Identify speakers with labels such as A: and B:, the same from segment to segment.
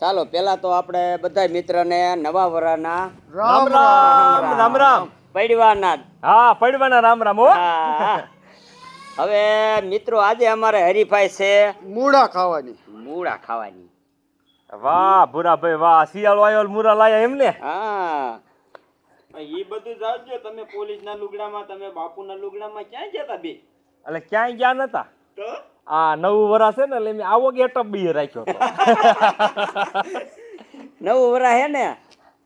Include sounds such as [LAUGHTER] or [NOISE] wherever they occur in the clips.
A: ચાલો પેલા તો આપણે બધા મિત્રને નવા વરાના
B: રામ રામ રામ. રામ.
A: પડવાના.
B: હા પડવાના રામ રામ હો.
A: હવે મિત્રો આજે અમારે હરીફાઈ છે.
C: મૂળા ખાવાની.
A: મૂળા ખાવાની.
B: વાહ ભૂરાભાઈ વાહ. શિયાળો આવ્યો મૂળા લાયા એમ ને?
A: હા.
D: એ બધું જાજો તમે પોલીસના લુગડામાં તમે બાપુના લુગડામાં ક્યાં જતા બે?
B: એટલે ક્યાંય ગયા નતા? આ નવું વરા છે ને એટલે મેં આવો ગેટઅપ બી રાખ્યો હતો. [LAUGHS]
A: નવું વરા હે ને?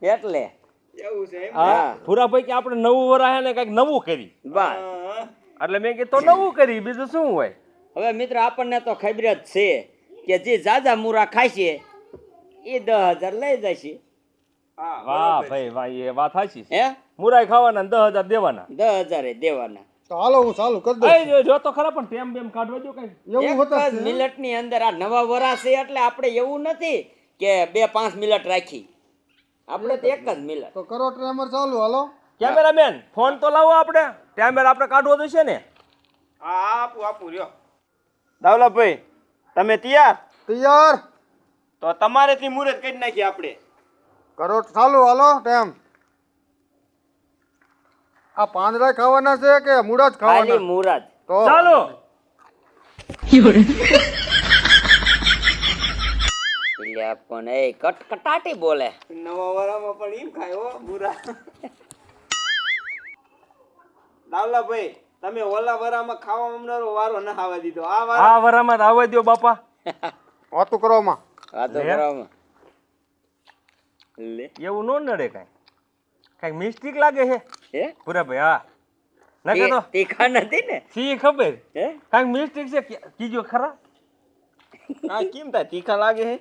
A: એટલે.
D: એવું છે
B: હા. ભૂરાભાઈ કે આપણે નવું વરા હે ને કંઈક નવું કરી.
A: બસ.
B: એટલે મેં કીધું તો નવું કરી બીજું શું હોય?
A: હવે મિત્ર આપણને તો ખબર જ છે કે જે જાજા મૂરા ખાય છે એ દસ હજાર લઈ જશે.
B: વાહ. ભાઈ વાહ એ વાત સાચી છે.
A: હે?
B: મુરાઈ ખાવાના દસ હજાર દેવાના.
A: દસ હજાર દેવાના.
C: તો હાલો હું ચાલુ કરી દઉં.
B: એ જો- જો તો ખરા પણ ટેમ બેમ કાઢવા દો કઈ.
C: એવું હોતા
A: જ મિનિટની અંદર આ નવા વરા છે એટલે આપણે એવું નથી કે બે પાંચ મિનિટ રાખી. આપણે તો એક જ મિનિટ
C: તો કરો ટ્રેમર ચાલુ હાલો.
B: કેમેરામેન ફોન તો લાવો આપણે. કેમેરા આપણે કાઢવો છે ને.
D: હા આપું આપું રહ્યો. દાવલાભાઈ તમે તૈયાર?
C: તૈયાર.
D: તો તમારેથી મુહૂર્ત કરી નાખીએ આપણે.
C: કરો ચાલુ હાલો ટેમ આ પાંદડા ખાવાના છે કે મૂળા જ
A: ખાલી
C: ખાવાના
A: મુરાદ
C: તો
B: ચાલો.
A: એટલે પણ એ કટ કટાટી બોલે.
D: નવા વાળામાં પણ એમ ખાય હો બુરા દાવલાભાઈ તમે ઓલા વરામાં ખાવા અમનારો વારો ના આવવા દીધો. આ વારા
B: આ વરામાં તો આવવા દો બાપા.
C: વાતું કરવામાં.
A: વાતો. કરવામાં. લે.
B: એવું નો નડે કાઈ. કાઈ મિસ્ટેક લાગે છે?
A: હે?
B: પૂરાભાઈ હા. ના
A: તી-
B: તો
A: તીખા નથી ને?
B: સી ખબર?
A: હે?
B: કાંઈક મિસ્ટેક છે? કીજો ખરા.
D: આ કેમ થાય? તીખા લાગે હે?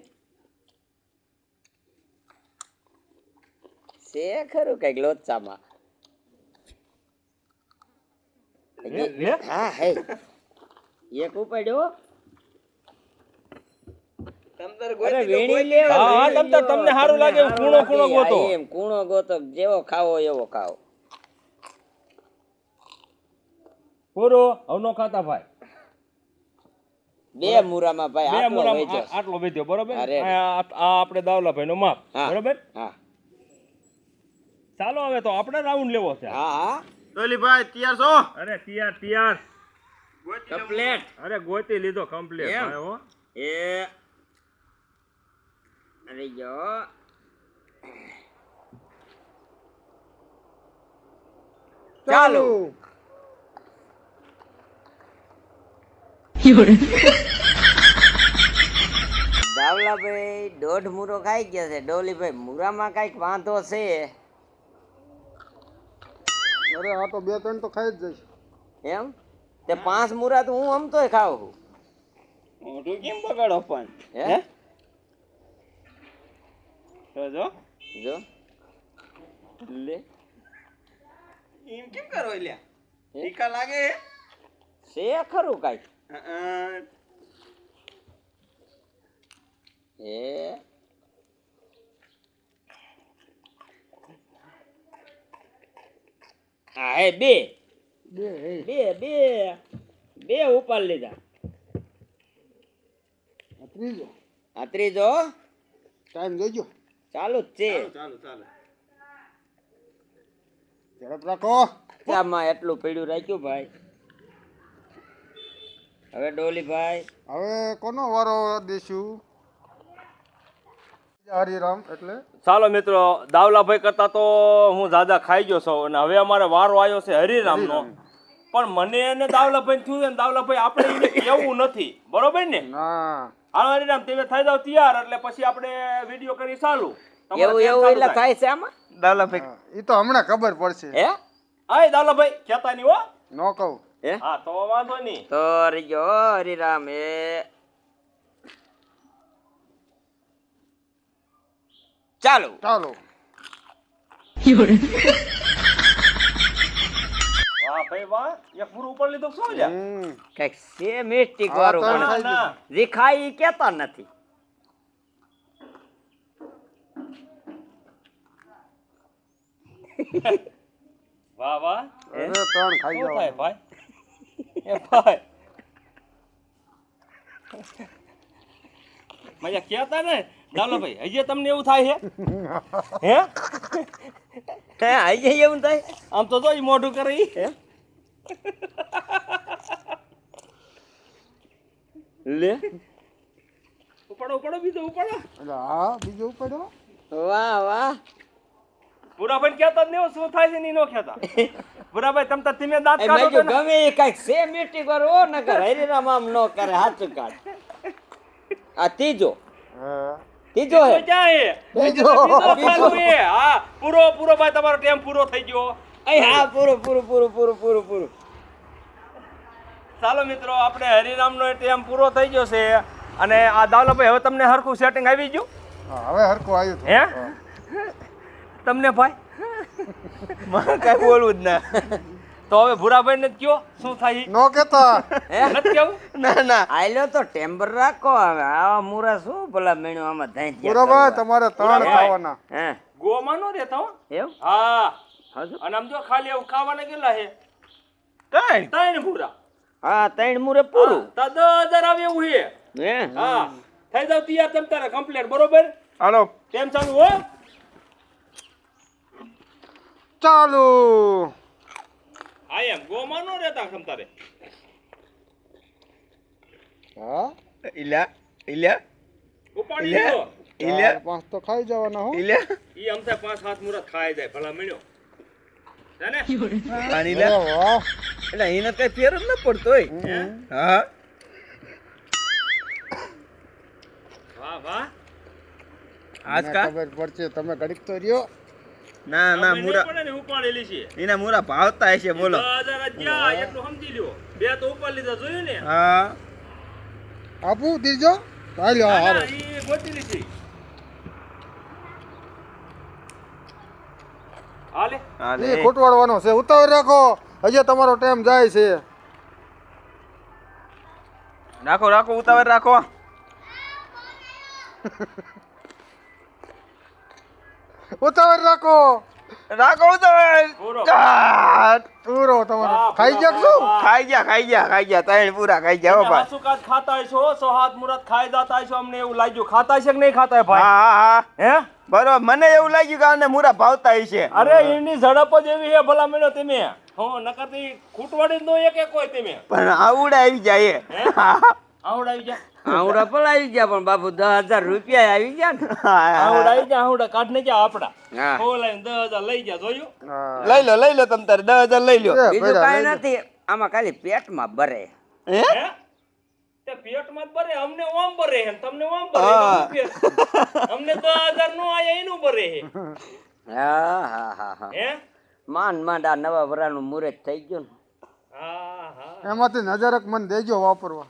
A: છે ખરું કંઈક લોચામાં.
B: લે લે.
A: હા હે. એક ઉપાડ્યો
B: તમને હારું લાગે કૂણો કૂણો ગોતો.
A: એમ કૂણો ગોતો જેવો ખાવો એવો ખાવો.
B: પૂરો અવનો ખાતા ભાઈ.
A: બે મુરામાં ભાઈ
B: બે મુરામાં આટલો વેધ્યો બરોબર? આ આપણે દાવલાભાઈ નો માપ બરોબર? ચાલો હવે તો આપણે રાઉન્ડ લેવો છે.
A: હા હા.
D: ડોલીભાઈ તૈયાર છો?
B: અરે તૈયાર તૈયાર.
A: કમ્પ્લેટ.
B: અરે ગોતી લીધો કમ્પ્લેટ? ભાઈ હો.
A: એ અરે જો. ચાલુ. દાવલાભાઈ દોઢ મૂરો ખાઈ ગયા છે. ડોલીભાઈ મૂરામાં કંઈક વાંધો છે?
C: અરે આ તો બે ત્રણ તો ખાઈ જ જશે.
A: એમ? તે પાંચ મૂરા તો હું આમ તોય ખાઉં છું.
D: મોઢું કેમ બગાડો પણ?
A: હે?
D: તો જો.
A: જો. લે.
D: એમ કેમ કરો લ્યા? ટીકા લાગે?
A: છે ખરું
D: કઈ?
A: એ. હા હે બે.
C: બે
A: બે બે. ઉપર લીધા.
C: આ ત્રીજો.
A: આ ત્રીજો?
C: ટાઈમ જોજો
A: ચાલુ જ છે.
D: ચાલો ચાલો
C: ઝડપ રાખો.
A: ચામાં એટલું પીડ્યું રાખ્યું ભાઈ. હવે ડોલીભાઈ
C: હવે કોનો વારો દેશું? હરિરામ એટલે?
B: ચાલો મિત્રો દાવલાભાઈ કરતા તો હું દાદા ખાઈ ગયો છું અને હવે અમારે વારો આવ્યો છે હરિરામનો. પણ મને એને દાવલાભાઈ થયું ને દાવલાભાઈ આપણે એવું કેવું નથી. બરોબર ને?
C: ના.
B: હાલો હરિરામ તમે થઈ જાવ તૈયાર એટલે પછી આપણે વીડિયો કરી ચાલુ.
A: એવું એવું એટલે
B: થાય?
A: થાય છે આમાં?
D: દાવલાભાઈ.
C: એ તો હમણાં ખબર પડશે.
A: હે?
B: આય દાવલાભાઈ કહેતા નહીં હો.
C: ન કહું.
A: હે?
B: હા તો વાંધો નહીં.
A: તો રીજો હરિરામ એ ચાલો.
C: ચાલો.
B: વાહ ભાઈ વાહ. એક પૂરું ઉપર લીધું શું લ્યા?
A: કંઈક છે વાળું પણ
B: ના
C: ખાઈ
B: ના
A: જે ખાય ઈ કેતા નથી.
B: વાહ વાહ.
C: ત્રણ ખાઈ
B: શું ભાઈ? એ ભાઈ મજા કહેતા ને દાવલાભાઈ હજી તમને એવું થાય છે હે?
A: હે આઈ જાય એવું થાય?
B: આમ તો જો ઈ મોઢું કરે.
A: હે? લે.
B: ઉપાડો ઉપાડો બીજો ઉપાડો.
C: હા બીજું ઉપડ્યો
A: વાહ વાહ.
B: ભૂરાભાઈ કહેતા જ નહીં શું થાય છે ને નો કહેતા. [LAUGHS] ભૂરાભાઈ તમ તો તમે દાંત કાઢો તો
A: ગમે એ કાંઈક સે મીઠી કરો ન કર હરિરામ આમ નો કરે હાચું કાઢ. આ ત્રીજો.
C: હા.
A: ત્રીજો હે.
B: ક્યાં હે? હે. હા પૂરો પૂરો ભાઈ તમારો ટેમ પૂરો થઈ ગયો.
A: અહીં હા પૂરો પૂરું પૂરું પૂરું પૂરું પૂરું.
B: ચાલો મિત્રો આપણે હરિરામનો ટેમ પૂરો થઈ ગયો છે. અને આ દાવલાભાઈ હવે તમને હરખું સેટિંગ આવી ગયું?
C: હા, હવે હરખું આવ્યું?
B: હા. તમને ભાઈ? મને કાંઈ બોલવું જ ના. તો હવે ભૂરાભાઈ ને કયો શું થાય?
C: નો કેતો.
A: હે?
B: નથી કેવું
A: ના ના. આયલો તો ટેમ્બર રાખો હવે આવા મુરા શું ભલા મેણો આમાં ધાઈ
C: ભૂરાભાઈ તમારે ત્રણ ખાવાના.
A: હે?
B: ગોમાં નો રહેતા હો?
A: એવું?
B: હા.
A: હાજુ?
B: અને આમ જો ખાલી એવું ખાવાના કેટલા હે ત્રણ ત્રણ મુરા.
A: હા ત્રણ મુરે પૂરું.
B: તા તો દસ હજાર આવે એવું હે
A: હે?
B: હા. થઈ જાવ તૈયાર તમ તારે કમ્પ્લેટ બરોબર?
C: હાલો.
B: કેમ ચાલુ હો?
C: ચાલુ.
B: આ એમ ગોમાં નો રહેતા તમ તારે?
C: હા?
E: ઇલ્યા ઇલ્યા
B: ઉપાડી લ્યો
C: ઇલ્યા પાંચ તો ખાઈ જવાના હો.
E: ઇલ્યા
B: ઈ અમથે પાંચ સાત મુરત ખાઈ જાય ભલા મળ્યો છે
E: પાણી લે એટલે એને કઈ ફેર જ ન પડતો હોય. હા?
B: વાહ વાહ.
E: આજ કા?
C: ખબર પડશે તમે ઘડીક તો રહ્યો.
E: ના ના મુરા
B: નહીં પડે ને ઉપાડેલી છે.
E: એના મુરા ભાવતા હશે બોલો.
B: એટલું સમજી લ્યો. બે તો ઉપાડ લીધા જોયું ને?
E: હા.
C: આપુ દીજો? હાલ્યો હારો.
B: ગોતેલી છે હાલે.
E: હાલે.
C: એ ખોટવાડવાનો છે ઉતાવળ રાખો. હજી તમારો ટાઈમ જાય છે.
E: રાખો રાખો ઉતાવળ રાખો. [LAUGHS]
C: ઉતાવળ રાખો.
E: રાખો ઉતાવળ.
B: પૂરો.
C: તમારો. ખાઈ ગયા શું
E: ખાઈ ગયા ખાઈ ગયા ખાઈ ગયા. ત્રણ પૂરા ખાઈ ગયા ભાઈ.
B: હાસુકાત ખાતા છો સો હાથ મુરત ખાઈ જાતા છો અમને એવું લાગ્યું. ખાતા છે કે નહીં ખાતા ભાઈ?
E: હા હા હા. બરોબર મને એવું લાગ્યું કે આને મુરા ભાવતા છે.
B: અરે એની ઝડપ જ એવી છે ભલા મેનો તમે. હો નકરતી ખૂટવાડી જ નો એક એક હોય તમે.
E: પણ આવડે આવી જાય [LAUGHS]
B: હે? આવડાવી ગયા
A: આવડા પણ આવી ગયા પણ બાપુ દસ હજાર રૂપિયા આવી ગયા ને.
B: આવડાવી ગયા આવડા. કાઢ ને ગયા આપડા.
A: હા.
B: દસ હજાર લઈ ગયા જોયું?
E: લઈ લો લઈ લો તમ તારે દસ હજાર લઈ લો.
A: બીજું કાંઈ નથી આમાં ખાલી પેટમાં ભરે.
E: હે?
B: હે? પેટમાં જ ભરે અમને ઓમ ભરે હે તમને ઓમ ભરે? અમને દસ હજાર નો આયા એનું ભરે હે.
A: હા હા હા હા.
B: હે?
A: માંડ માંડ આ નવા વરાનું મુહૂર્ત થઈ ગયું ને.
B: હા હા.
C: એમાંથી નજરક મન દેજો વાપરવા.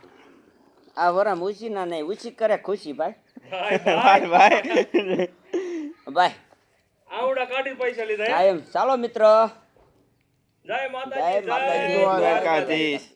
A: આ વરામ ઉછીના નહીં ઉછી કરે ખુશી ભાઈ.
E: ભાઈ ભાઈ.
A: ભાઈ.
B: આવડા કાઢી પૈસા લીધા
A: એમ? ચાલો મિત્રો.
B: જય માતાજી
A: જય માતાજી.
E: દ્વારકાધીશ.